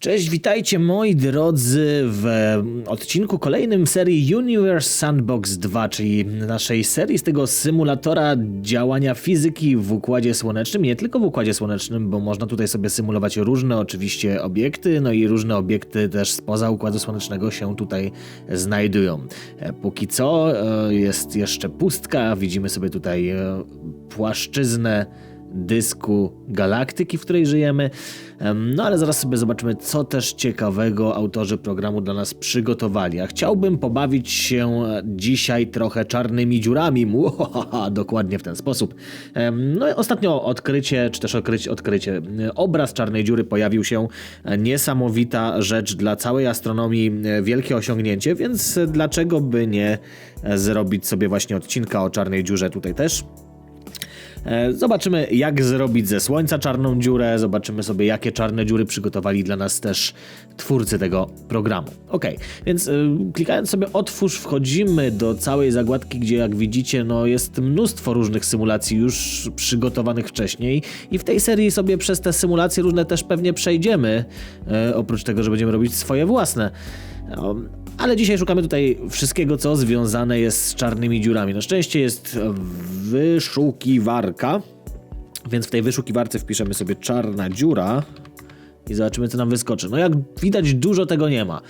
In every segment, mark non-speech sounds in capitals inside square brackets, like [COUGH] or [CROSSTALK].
Cześć, witajcie moi drodzy w odcinku kolejnym serii Universe Sandbox 2, czyli naszej serii z tego symulatora działania fizyki w Układzie Słonecznym. Nie tylko w Układzie Słonecznym, bo można tutaj sobie symulować różne oczywiście obiekty, no i różne obiekty też spoza Układu Słonecznego się tutaj znajdują. E, Póki co e, jest jeszcze pustka, widzimy sobie tutaj e, płaszczyznę dysku galaktyki, w której żyjemy. Em, No ale zaraz sobie zobaczymy, co też ciekawego autorzy programu dla nas przygotowali. A chciałbym pobawić się dzisiaj trochę czarnymi dziurami. [LAUGHS] Muhaha, dokładnie w ten sposób. No i ostatnio odkrycie, czy też odkrycie, odkrycie, obraz czarnej dziury pojawił się. Niesamowita rzecz dla całej astronomii, wielkie osiągnięcie, więc dlaczego by nie zrobić sobie właśnie odcinka o czarnej dziurze tutaj też? E, Zobaczymy, jak zrobić ze Słońca czarną dziurę. Zobaczymy sobie, jakie czarne dziury przygotowali dla nas też twórcy tego programu. Ok, więc y, klikając sobie otwórz, wchodzimy do całej zagładki, gdzie jak widzicie, no jest mnóstwo różnych symulacji już przygotowanych wcześniej. I w tej serii sobie przez te symulacje różne też pewnie przejdziemy. E, oprócz tego, że będziemy robić swoje własne. No, ale dzisiaj szukamy tutaj wszystkiego, co związane jest z czarnymi dziurami. Na szczęście jest wyszukiwarka, więc w tej wyszukiwarce wpiszemy sobie czarna dziura i zobaczymy, co nam wyskoczy. No jak widać, dużo tego nie ma,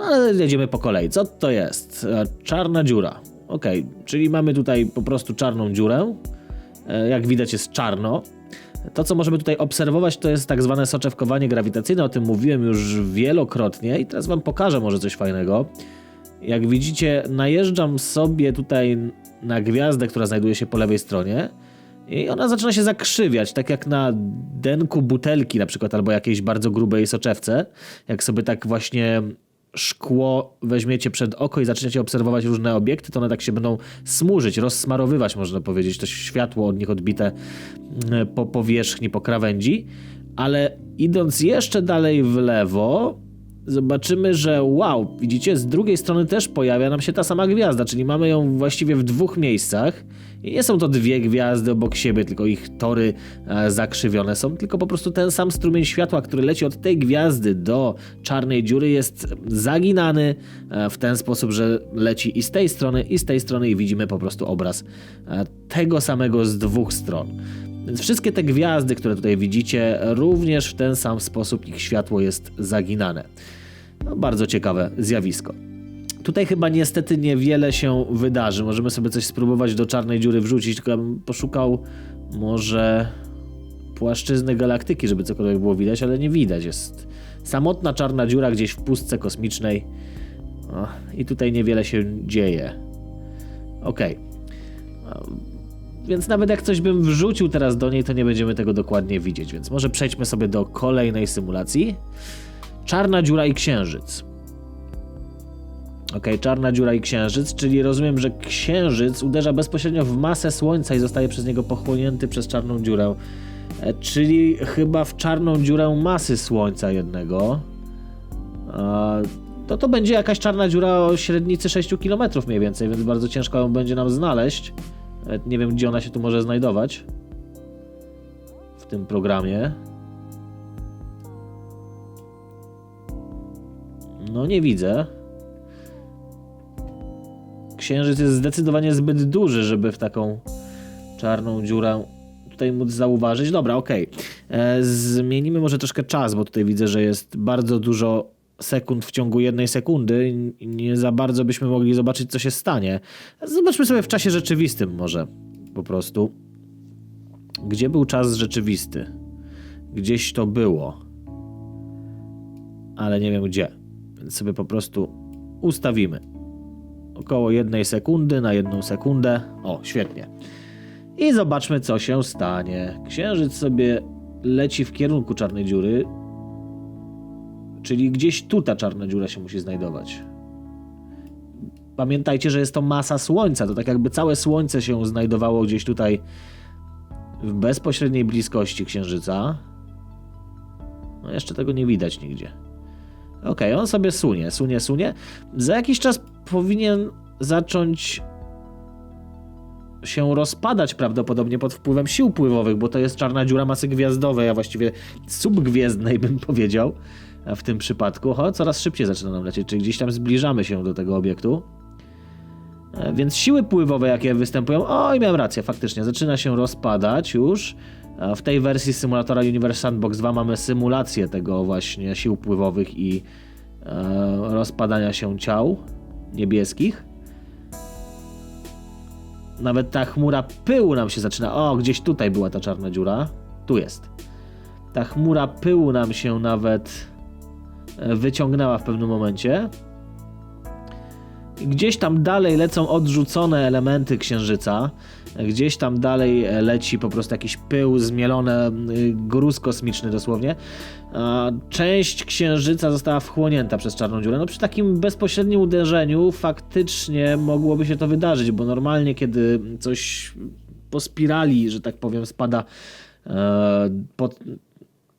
ale jedziemy po kolei. Co to jest? E, Czarna dziura. Ok, czyli mamy tutaj po prostu czarną dziurę. E, Jak widać, jest czarno. To, co możemy tutaj obserwować, to jest tak zwane soczewkowanie grawitacyjne. O tym mówiłem już wielokrotnie i teraz Wam pokażę może coś fajnego. Jak widzicie, najeżdżam sobie tutaj na gwiazdę, która znajduje się po lewej stronie i ona zaczyna się zakrzywiać, tak jak na denku butelki na przykład, albo jakiejś bardzo grubej soczewce. Jak sobie tak właśnie szkło weźmiecie przed oko i zaczniecie obserwować różne obiekty, to one tak się będą smużyć, rozsmarowywać, można powiedzieć, to światło od nich odbite mm, po powierzchni, po krawędzi. Ale idąc jeszcze dalej w lewo, zobaczymy, że wow, widzicie, z drugiej strony też pojawia nam się ta sama gwiazda, czyli mamy ją właściwie w dwóch miejscach. I nie są to dwie gwiazdy obok siebie, tylko ich tory e, zakrzywione są, tylko po prostu ten sam strumień światła, który leci od tej gwiazdy do czarnej dziury jest zaginany e, w ten sposób, że leci i z tej strony, i z tej strony i widzimy po prostu obraz e, tego samego z dwóch stron. Więc wszystkie te gwiazdy, które tutaj widzicie, również w ten sam sposób ich światło jest zaginane. No, bardzo ciekawe zjawisko. Tutaj chyba niestety niewiele się wydarzy. Możemy sobie coś spróbować do czarnej dziury wrzucić, tylko ja bym poszukał może płaszczyzny galaktyki, żeby cokolwiek było widać, ale nie widać. Jest samotna czarna dziura gdzieś w pustce kosmicznej. O, I tutaj niewiele się dzieje. Okej. Więc nawet jak coś bym wrzucił teraz do niej, to nie będziemy tego dokładnie widzieć. Więc może przejdźmy sobie do kolejnej symulacji. Czarna dziura i księżyc. Ok, czarna dziura i księżyc, czyli rozumiem, że księżyc uderza bezpośrednio w masę Słońca i zostaje przez niego pochłonięty przez czarną dziurę. E, czyli chyba w czarną dziurę masy Słońca jednego. E, to to będzie jakaś czarna dziura o średnicy 6 km mniej więcej, więc bardzo ciężko ją będzie nam znaleźć. Nawet nie wiem, gdzie ona się tu może znajdować. W tym programie. No nie widzę. Księżyc jest zdecydowanie zbyt duży, żeby w taką czarną dziurę tutaj móc zauważyć. Dobra, okej. E, Zmienimy może troszkę czas, bo tutaj widzę, że jest bardzo dużo sekund w ciągu jednej sekundy nie za bardzo byśmy mogli zobaczyć, co się stanie. Zobaczmy sobie w czasie rzeczywistym może po prostu. Gdzie był czas rzeczywisty? Gdzieś to było. Ale nie wiem gdzie. Więc sobie po prostu ustawimy. Około jednej sekundy na jedną sekundę. O, świetnie. I zobaczmy, co się stanie. Księżyc sobie leci w kierunku czarnej dziury, czyli gdzieś tu ta czarna dziura się musi znajdować. Pamiętajcie, że jest to masa Słońca. To tak jakby całe Słońce się znajdowało gdzieś tutaj w bezpośredniej bliskości Księżyca. No jeszcze tego nie widać nigdzie. Okej, on sobie sunie, sunie, sunie. Za jakiś czas powinien zacząć się rozpadać prawdopodobnie pod wpływem sił pływowych, bo to jest czarna dziura masy gwiazdowej, a właściwie subgwiezdnej bym [LAUGHS] powiedział. w tym przypadku. O, coraz szybciej zaczyna nam lecieć, czyli gdzieś tam zbliżamy się do tego obiektu. E, Więc siły pływowe, jakie występują, oj, miałem rację, faktycznie, zaczyna się rozpadać już. W tej wersji symulatora Universe Sandbox 2 mamy symulację tego właśnie sił pływowych i e, rozpadania się ciał niebieskich. Nawet ta chmura pyłu nam się zaczyna. O, gdzieś tutaj była ta czarna dziura. Tu jest. Ta chmura pyłu nam się nawet e, wyciągnęła w pewnym momencie. Gdzieś tam dalej lecą odrzucone elementy księżyca. Gdzieś tam dalej e, leci po prostu jakiś pył, zmielone, gruz kosmiczny dosłownie. Część księżyca została wchłonięta przez czarną dziurę. No przy takim bezpośrednim uderzeniu faktycznie mogłoby się to wydarzyć, bo normalnie kiedy coś po spirali, że tak powiem, spada e, pod,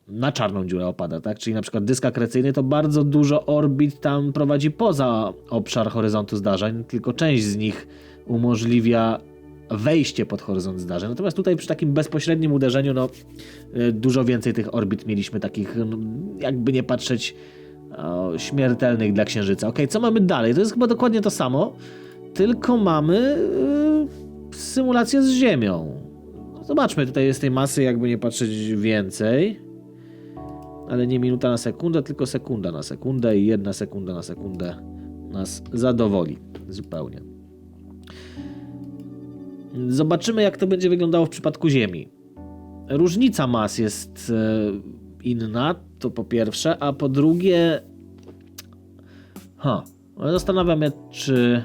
na czarną dziurę opada, tak? Czyli na przykład dysk akrecyjny to bardzo dużo orbit tam prowadzi poza obszar horyzontu zdarzeń, tylko część z nich umożliwia wejście pod horyzont zdarzeń. Natomiast tutaj przy takim bezpośrednim uderzeniu, no y, dużo więcej tych orbit mieliśmy takich, no, jakby nie patrzeć, śmiertelnych dla Księżyca. Ok, co mamy dalej? To jest chyba dokładnie to samo, tylko mamy y, symulację z Ziemią. Zobaczmy, tutaj jest tej masy, jakby nie patrzeć więcej. Ale nie minuta na sekundę, tylko sekunda na sekundę i jedna sekunda na sekundę nas zadowoli zupełnie. Zobaczymy, jak to będzie wyglądało w przypadku Ziemi. Różnica mas jest e, inna, to po pierwsze, a po drugie. Ha, zastanawiam się, czy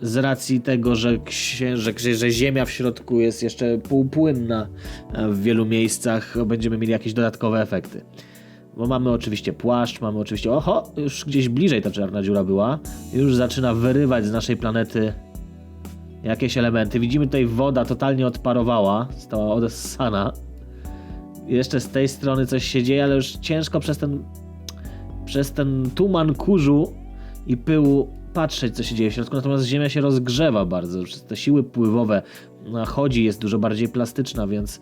z racji tego, że, księ, że, Ziemia w środku jest jeszcze półpłynna e, w wielu miejscach, będziemy mieli jakieś dodatkowe efekty. Bo mamy oczywiście płaszcz, mamy oczywiście. Oho, już gdzieś bliżej ta czarna dziura była. Już zaczyna wyrywać z naszej planety jakieś elementy. Widzimy tutaj woda totalnie odparowała, stała odessana. Jeszcze z tej strony coś się dzieje, ale już ciężko przez ten przez ten tuman kurzu i pyłu patrzeć, co się dzieje w środku. Natomiast Ziemia się rozgrzewa bardzo. Te siły pływowe chodzi, jest dużo bardziej plastyczna, więc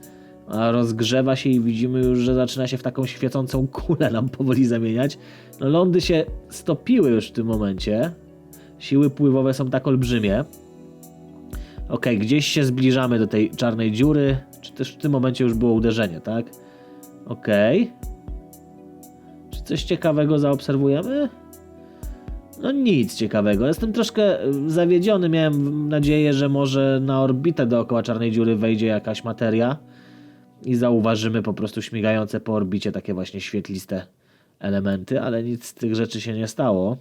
rozgrzewa się i widzimy już, że zaczyna się w taką świecącą kulę nam powoli zamieniać. No, lądy się stopiły już w tym momencie. Siły pływowe są tak olbrzymie. Ok, gdzieś się zbliżamy do tej czarnej dziury. Czy też w tym momencie już było uderzenie, tak? Ok. Czy coś ciekawego zaobserwujemy? No nic ciekawego. Jestem troszkę y, zawiedziony. Miałem nadzieję, że może na orbitę dookoła czarnej dziury wejdzie jakaś materia i zauważymy po prostu śmigające po orbicie takie właśnie świetliste elementy, ale nic z tych rzeczy się nie stało.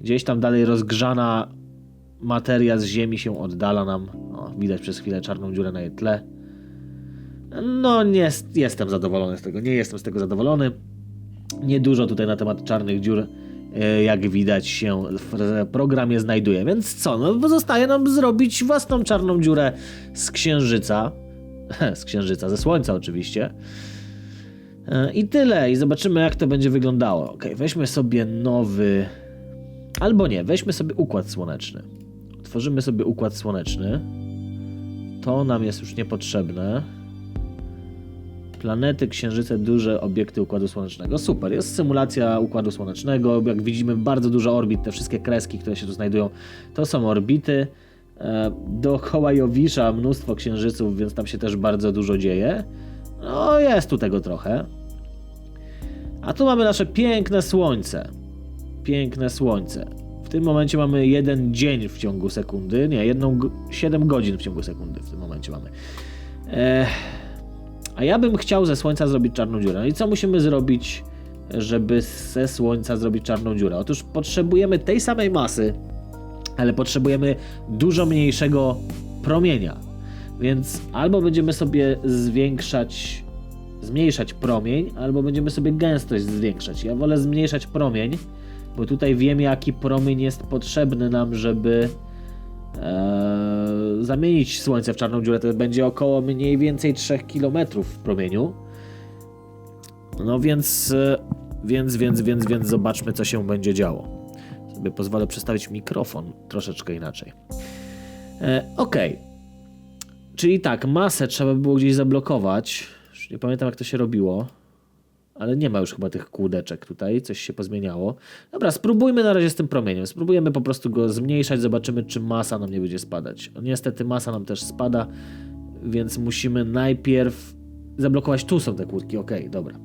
Gdzieś tam dalej rozgrzana materia z Ziemi się oddala nam. O, widać przez chwilę czarną dziurę na jej tle. No, nie jestem zadowolony z tego. Nie jestem z tego zadowolony. Niedużo tutaj na temat czarnych dziur, e, jak widać, się w programie znajduje. Więc co? No, pozostaje nam zrobić własną czarną dziurę z księżyca. [LAUGHS] z księżyca, ze słońca oczywiście. E, I tyle. I zobaczymy, jak to będzie wyglądało. Ok, weźmy sobie nowy. Albo nie, weźmy sobie układ słoneczny. Tworzymy sobie układ słoneczny. To nam jest już niepotrzebne. Planety, księżyce, duże obiekty Układu Słonecznego. Super, jest symulacja Układu Słonecznego. Jak widzimy, bardzo dużo orbit, te wszystkie kreski, które się tu znajdują, to są orbity. E, Dookoła Jowisza mnóstwo księżyców, więc tam się też bardzo dużo dzieje. No, jest tu tego trochę. A tu mamy nasze piękne słońce. Piękne słońce. W tym momencie mamy jeden dzień w ciągu sekundy. Nie, jedną, go- 7 godzin w ciągu sekundy w tym momencie mamy. Ech. A ja bym chciał ze Słońca zrobić czarną dziurę. No i co musimy zrobić, żeby ze Słońca zrobić czarną dziurę? Otóż potrzebujemy tej samej masy, ale potrzebujemy dużo mniejszego promienia. Więc albo będziemy sobie zwiększać, zmniejszać promień, albo będziemy sobie gęstość zwiększać. Ja wolę zmniejszać promień, bo tutaj wiem, jaki promień jest potrzebny nam, żeby Eee, zamienić Słońce w czarną dziurę, to będzie około mniej więcej 3 km w promieniu. No więc, e, więc, więc, więc, więc zobaczmy, co się będzie działo. Sobie pozwolę przestawić mikrofon troszeczkę inaczej. E, ok. Czyli tak, masę trzeba by było gdzieś zablokować. Już nie pamiętam, jak to się robiło. Ale nie ma już chyba tych kłódeczek tutaj, coś się pozmieniało. Dobra, spróbujmy na razie z tym promieniem. Spróbujemy po prostu go zmniejszać, zobaczymy, czy masa nam nie będzie spadać. No, niestety masa nam też spada, więc musimy najpierw zablokować. Tu są te kłódki, okej, dobra.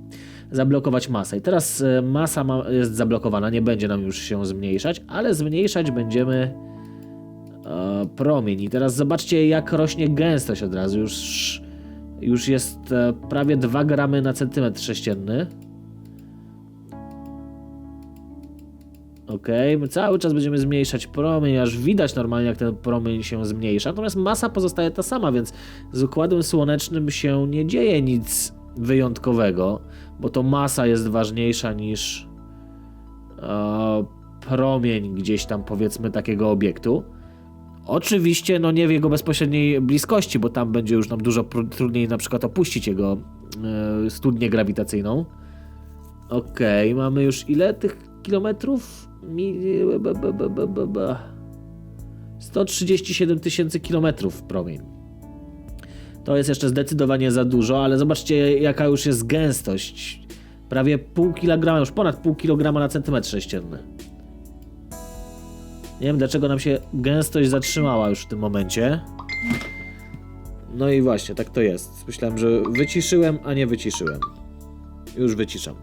Zablokować masę. I teraz e, masa ma, jest zablokowana, nie będzie nam już się zmniejszać, ale zmniejszać będziemy e, promień. I teraz zobaczcie, jak rośnie gęstość od razu. Już, już jest e, prawie 2 gramy na centymetr sześcienny. Ok, my cały czas będziemy zmniejszać promień, aż widać normalnie, jak ten promień się zmniejsza. Natomiast masa pozostaje ta sama, więc z układem słonecznym się nie dzieje nic wyjątkowego, bo to masa jest ważniejsza niż e, promień gdzieś tam, powiedzmy, takiego obiektu. Oczywiście, no nie w jego bezpośredniej bliskości, bo tam będzie już nam dużo trudniej na przykład opuścić jego e, studnię grawitacyjną. Okej, mamy już ile tych kilometrów? Mi... b- b- b- b- b- b- 137 tysięcy kilometrów promień. To jest jeszcze zdecydowanie za dużo, ale zobaczcie jaka już jest gęstość. Prawie pół kilograma, już ponad pół kilograma na centymetr sześcienny. Nie wiem dlaczego nam się gęstość zatrzymała już w tym momencie. No i właśnie, tak to jest. Myślałem, że wyciszyłem, a nie wyciszyłem. Już wyciszam.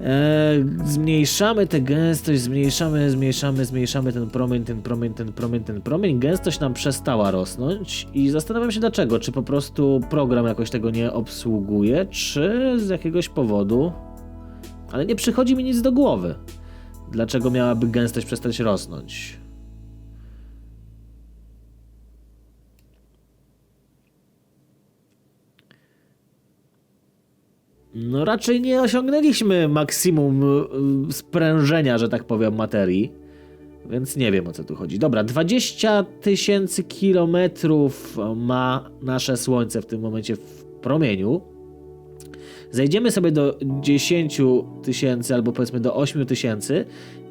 Eee, zmniejszamy tę gęstość, zmniejszamy, zmniejszamy, zmniejszamy ten promień, ten promień, ten promień, ten promień. Gęstość nam przestała rosnąć i zastanawiam się dlaczego. Czy po prostu program jakoś tego nie obsługuje, czy z jakiegoś powodu. Ale nie przychodzi mi nic do głowy. Dlaczego miałaby gęstość przestać rosnąć? No raczej nie osiągnęliśmy maksimum y, sprężenia, że tak powiem, materii. Więc nie wiem o co tu chodzi. Dobra, 20 tysięcy kilometrów ma nasze Słońce w tym momencie w promieniu. Zejdziemy sobie do 10 tysięcy albo powiedzmy do 8 tysięcy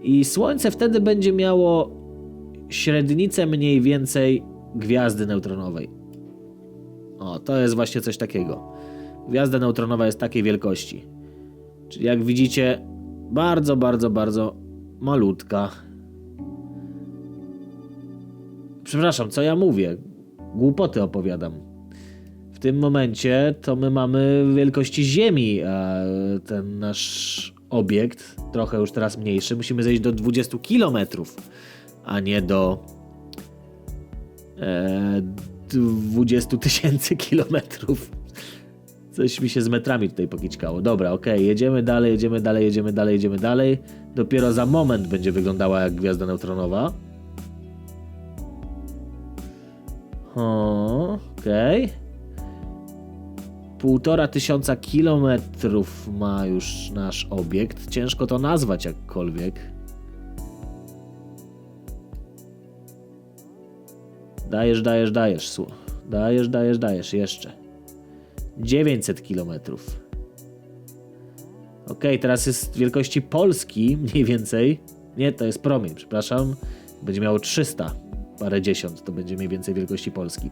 i Słońce wtedy będzie miało średnicę mniej więcej gwiazdy neutronowej. O, to jest właśnie coś takiego. Gwiazda neutronowa jest takiej wielkości. Czyli jak widzicie, bardzo, bardzo, bardzo malutka. Przepraszam, co ja mówię? Głupoty opowiadam. Tym momencie to my mamy wielkości Ziemi, a ten nasz obiekt, trochę już teraz mniejszy, musimy zejść do 20 km, a nie do e, 20 tysięcy kilometrów. Coś mi się z metrami tutaj pokiczkało. Dobra, okej, jedziemy dalej, jedziemy dalej, jedziemy dalej, jedziemy dalej. Dopiero za moment będzie wyglądała jak gwiazda neutronowa. Okej. Półtora tysiąca kilometrów ma już nasz obiekt. Ciężko to nazwać jakkolwiek. Dajesz, dajesz, dajesz. Słu. Dajesz, dajesz, dajesz. Jeszcze. 900 kilometrów. Ok, teraz jest wielkości Polski [LAUGHS] mniej więcej. Nie, to jest promień, przepraszam. Będzie miało 300, parę dziesiąt, to będzie mniej więcej wielkości Polski.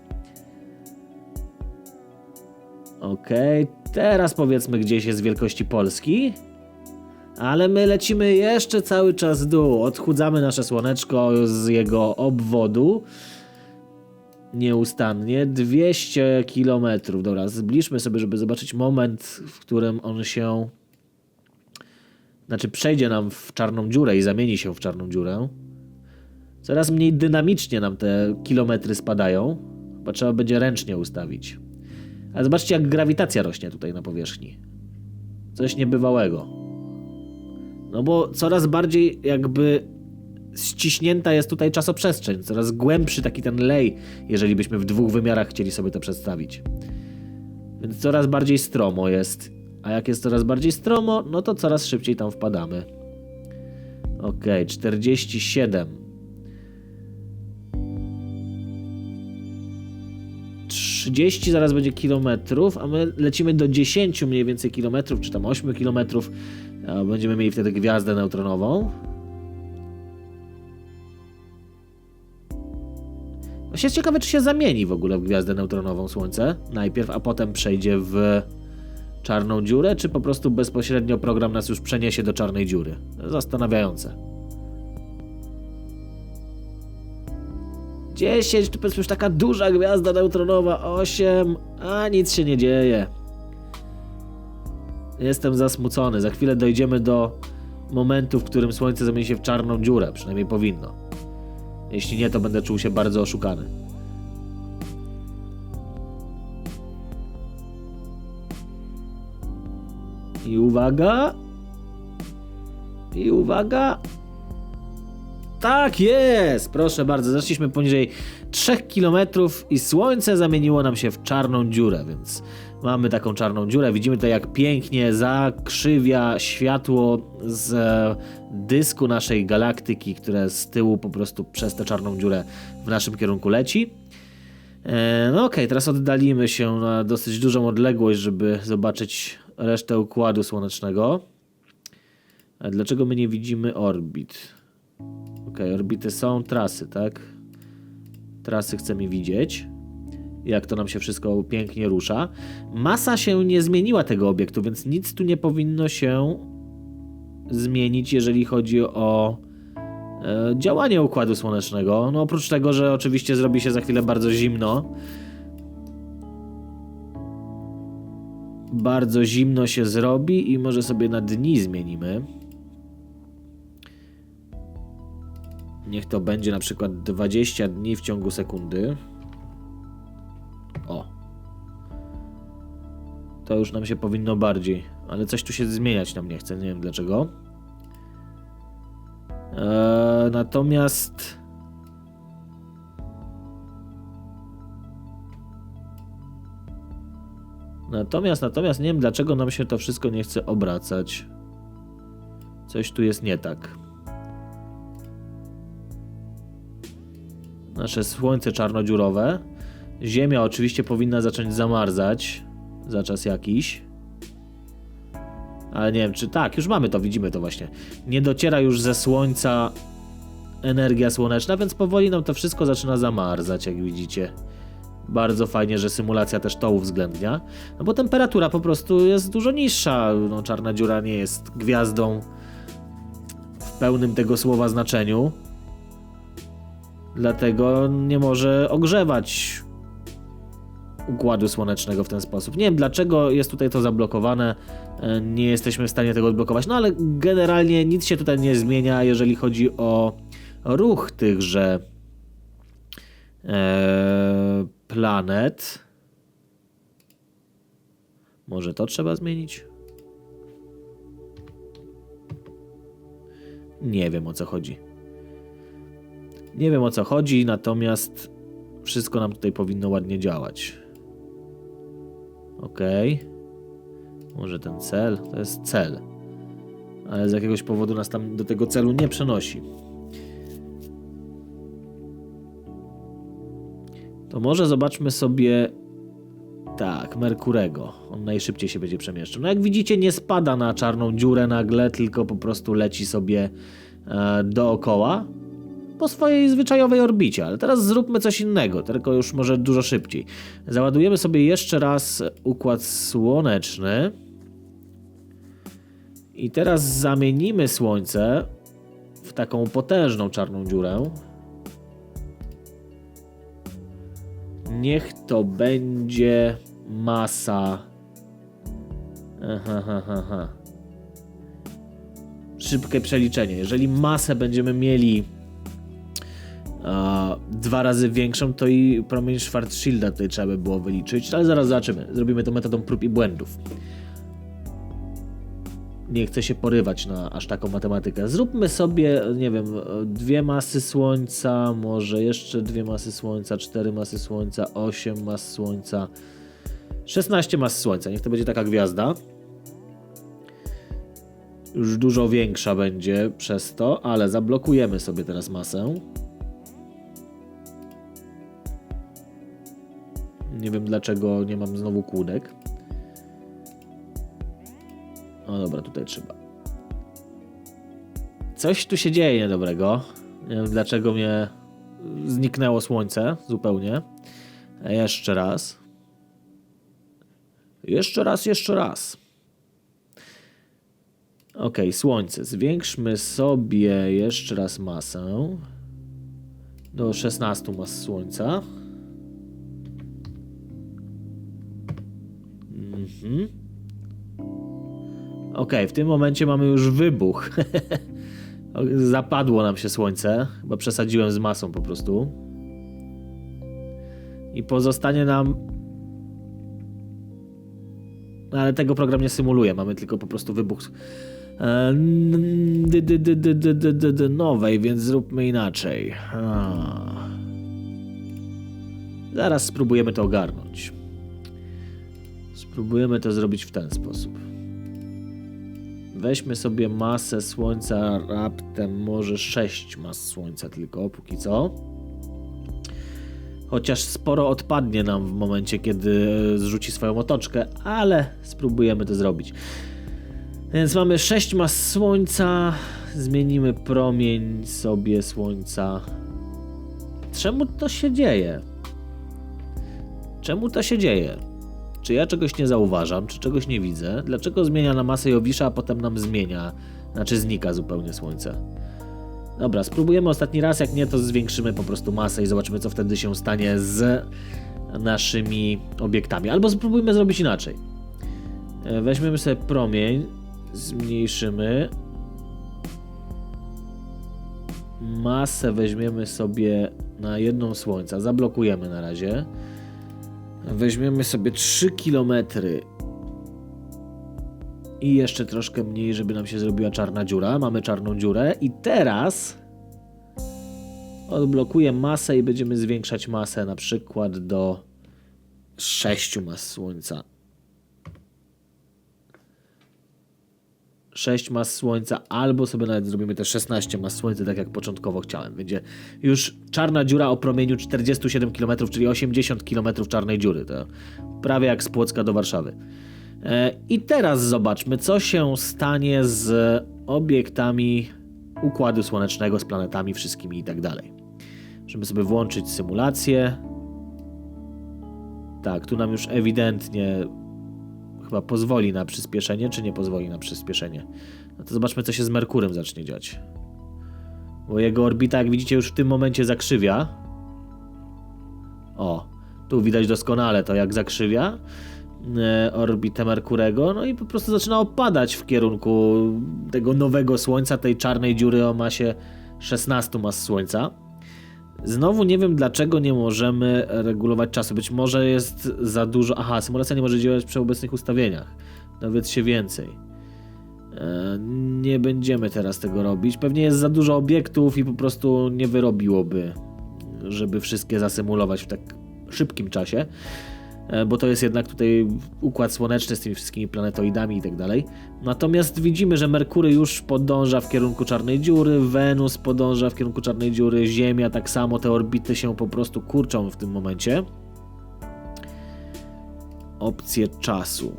Ok, teraz powiedzmy gdzieś jest wielkości Polski. Ale my lecimy jeszcze cały czas w dół. Odchudzamy nasze słoneczko z jego obwodu nieustannie 200 km. Dobra, zbliżmy sobie, żeby zobaczyć moment, w którym on się. Znaczy, przejdzie nam w czarną dziurę i zamieni się w czarną dziurę. Coraz mniej dynamicznie nam te kilometry spadają. Chyba trzeba będzie ręcznie ustawić. Ale zobaczcie, jak grawitacja rośnie tutaj na powierzchni. Coś niebywałego. No bo coraz bardziej jakby ściśnięta jest tutaj czasoprzestrzeń, coraz głębszy taki ten lej, jeżeli byśmy w dwóch wymiarach chcieli sobie to przedstawić. Więc coraz bardziej stromo jest. A jak jest coraz bardziej stromo, no to coraz szybciej tam wpadamy. Ok, 47. 30 zaraz będzie kilometrów, a my lecimy do 10 mniej więcej kilometrów, czy tam 8 kilometrów. Będziemy mieli wtedy gwiazdę neutronową. Właśnie ciekawe, czy się zamieni w ogóle w gwiazdę neutronową Słońce najpierw, a potem przejdzie w czarną dziurę, czy po prostu bezpośrednio program nas już przeniesie do czarnej dziury? Zastanawiające. 10, to powiedzmy już taka duża gwiazda neutronowa, 8, a nic się nie dzieje. Jestem zasmucony. Za chwilę dojdziemy do momentu, w którym Słońce zamieni się w czarną dziurę. Przynajmniej powinno. Jeśli nie, to będę czuł się bardzo oszukany. I uwaga. I uwaga. Tak jest! Proszę bardzo, zeszliśmy poniżej 3 km i słońce zamieniło nam się w czarną dziurę, więc mamy taką czarną dziurę. Widzimy tutaj, jak pięknie zakrzywia światło z e, dysku naszej galaktyki, które z tyłu po prostu przez tę czarną dziurę w naszym kierunku leci. E, No okej, teraz oddalimy się na dosyć dużą odległość, żeby zobaczyć resztę układu słonecznego. A dlaczego my nie widzimy orbit? Okej, orbity są, trasy, tak? Trasy chcemy widzieć. Jak to nam się wszystko pięknie rusza. Masa się nie zmieniła tego obiektu, więc nic tu nie powinno się zmienić, jeżeli chodzi o e, działanie układu słonecznego. No oprócz tego, że oczywiście zrobi się za chwilę bardzo zimno. Bardzo zimno się zrobi i może sobie na dni zmienimy. Niech to będzie na przykład 20 dni w ciągu sekundy. O. To już nam się powinno bardziej, ale coś tu się zmieniać nam nie chce, nie wiem dlaczego. Eee, natomiast Natomiast, natomiast nie wiem dlaczego nam się to wszystko nie chce obracać. Coś tu jest nie tak. Nasze słońce czarnodziurowe. Ziemia oczywiście powinna zacząć zamarzać za czas jakiś. Ale nie wiem, czy tak, już mamy to, widzimy to właśnie. Nie dociera już ze słońca energia słoneczna, więc powoli nam to wszystko zaczyna zamarzać, jak widzicie. Bardzo fajnie, że symulacja też to uwzględnia. No bo temperatura po prostu jest dużo niższa. No, czarna dziura nie jest gwiazdą w pełnym tego słowa znaczeniu. Dlatego nie może ogrzewać układu słonecznego w ten sposób. Nie wiem dlaczego jest tutaj to zablokowane. e, Nie jesteśmy w stanie tego odblokować. No ale generalnie nic się tutaj nie zmienia, jeżeli chodzi o ruch tychże e, planet. Może to trzeba zmienić? Nie wiem o co chodzi. Nie wiem o co chodzi, natomiast wszystko nam tutaj powinno ładnie działać. Okej. Może ten cel? To jest cel. Ale z jakiegoś powodu nas tam do tego celu nie przenosi. To może zobaczmy sobie. Tak, Merkurego. On najszybciej się będzie przemieszczał. No jak widzicie, nie spada na czarną dziurę nagle, tylko po prostu leci sobie e, dookoła po swojej zwyczajowej orbicie, ale teraz zróbmy coś innego, tylko już może dużo szybciej. Załadujemy sobie jeszcze raz układ słoneczny. I teraz zamienimy Słońce w taką potężną czarną dziurę. Niech to będzie masa. Aha, aha, aha. Szybkie przeliczenie. Jeżeli masę będziemy mieli dwa razy większą, to i promień Schwarzschilda tutaj trzeba by było wyliczyć, ale zaraz zobaczymy. Zrobimy to metodą prób i błędów. Nie chcę się porywać na aż taką matematykę. Zróbmy sobie, nie wiem, dwie masy Słońca, może jeszcze dwie masy Słońca, cztery masy Słońca, osiem mas Słońca, 16 mas Słońca. Niech to będzie taka gwiazda. Już dużo większa będzie przez to, ale zablokujemy sobie teraz masę. Nie wiem dlaczego nie mam znowu kłódek. O dobra, tutaj trzeba. Coś tu się dzieje niedobrego. Nie wiem dlaczego mnie zniknęło słońce zupełnie. Jeszcze raz. Jeszcze raz, jeszcze raz. Ok, słońce. Zwiększmy sobie jeszcze raz masę. Do 16 mas słońca. Mhm. Ok, w tym momencie mamy już wybuch. [LAUGHS] Zapadło nam się słońce, bo przesadziłem z masą po prostu. I pozostanie nam. No, ale tego program nie symuluje, mamy tylko po prostu wybuch nowej, więc zróbmy inaczej. Zaraz spróbujemy to ogarnąć. Spróbujemy to zrobić w ten sposób. Weźmy sobie masę słońca, raptem może 6 mas słońca tylko, póki co. Chociaż sporo odpadnie nam w momencie, kiedy zrzuci swoją otoczkę, ale spróbujemy to zrobić. Więc mamy 6 mas słońca, zmienimy promień sobie słońca. Czemu to się dzieje? Czemu to się dzieje? Czy ja czegoś nie zauważam, czy czegoś nie widzę? Dlaczego zmienia na masę Jowisza, a potem nam zmienia, znaczy znika zupełnie słońce? Dobra, spróbujemy ostatni raz, jak nie to zwiększymy po prostu masę i zobaczymy co wtedy się stanie z naszymi obiektami. Albo spróbujmy zrobić inaczej. E, Weźmiemy sobie promień, zmniejszymy. Masę weźmiemy sobie na jedną słońca, zablokujemy na razie. Weźmiemy sobie 3 km i jeszcze troszkę mniej, żeby nam się zrobiła czarna dziura. Mamy czarną dziurę i teraz odblokuję masę i będziemy zwiększać masę na przykład do 6 mas słońca. 6 mas słońca, albo sobie nawet zrobimy te 16 mas słońca, tak jak początkowo chciałem. Będzie już czarna dziura o promieniu 47 km, czyli 80 km czarnej dziury. To prawie jak z Płocka do Warszawy. E, I teraz zobaczmy, co się stanie z obiektami Układu Słonecznego, z planetami wszystkimi i tak dalej. Żeby sobie włączyć symulację. Tak, tu nam już ewidentnie chyba pozwoli na przyspieszenie, czy nie pozwoli na przyspieszenie. No to zobaczmy, co się z Merkurem zacznie dziać. Bo jego orbita, jak widzicie, już w tym momencie zakrzywia. O, tu widać doskonale to, jak zakrzywia e, orbitę Merkurego, no i po prostu zaczyna opadać w kierunku tego nowego Słońca, tej czarnej dziury o masie 16 mas Słońca. Znowu nie wiem, dlaczego nie możemy regulować czasu. Być może jest za dużo. Aha, symulacja nie może działać przy obecnych ustawieniach. Dowiedz się więcej. E, Nie będziemy teraz tego robić. Pewnie jest za dużo obiektów i po prostu nie wyrobiłoby, żeby wszystkie zasymulować w tak szybkim czasie. E, Bo to jest jednak tutaj układ słoneczny z tymi wszystkimi planetoidami i tak dalej. Natomiast widzimy, że Merkury już podąża w kierunku czarnej dziury, Wenus podąża w kierunku czarnej dziury, Ziemia tak samo, te orbity się po prostu kurczą w tym momencie. Opcje czasu.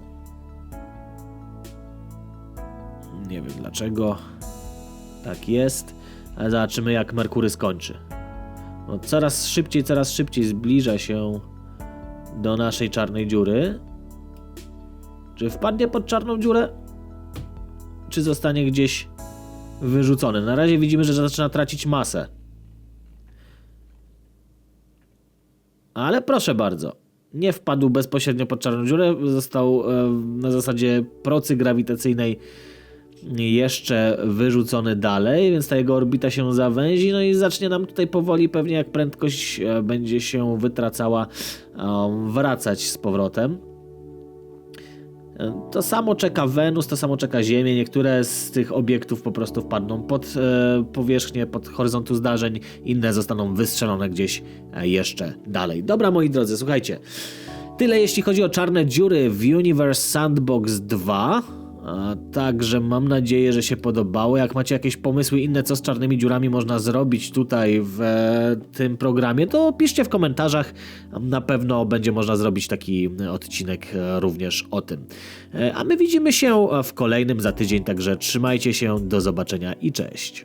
Nie wiem dlaczego. Tak jest. Ale zobaczymy jak Merkury skończy. No, coraz szybciej, coraz szybciej zbliża się do naszej czarnej dziury. Czy wpadnie pod czarną dziurę? Czy zostanie gdzieś wyrzucony? Na razie widzimy, że zaczyna tracić masę. Ale proszę bardzo. Nie wpadł bezpośrednio pod czarną dziurę, został e, na zasadzie procy grawitacyjnej jeszcze wyrzucony dalej, więc ta jego orbita się zawęzi, no i zacznie nam tutaj powoli, pewnie jak prędkość e, będzie się wytracała, e, wracać z powrotem. E, To samo czeka Wenus, to samo czeka Ziemię. Niektóre z tych obiektów po prostu wpadną pod e, powierzchnię, pod horyzontu zdarzeń, inne zostaną wystrzelone gdzieś jeszcze dalej. Dobra, moi drodzy, słuchajcie. Tyle jeśli chodzi o czarne dziury w Universe Sandbox 2. A także mam nadzieję, że się podobało. Jak macie jakieś pomysły inne, co z czarnymi dziurami można zrobić tutaj w e, tym programie, to piszcie w komentarzach. Na pewno będzie można zrobić taki odcinek e, również o tym. E, A my widzimy się w kolejnym za tydzień, także trzymajcie się, do zobaczenia i cześć.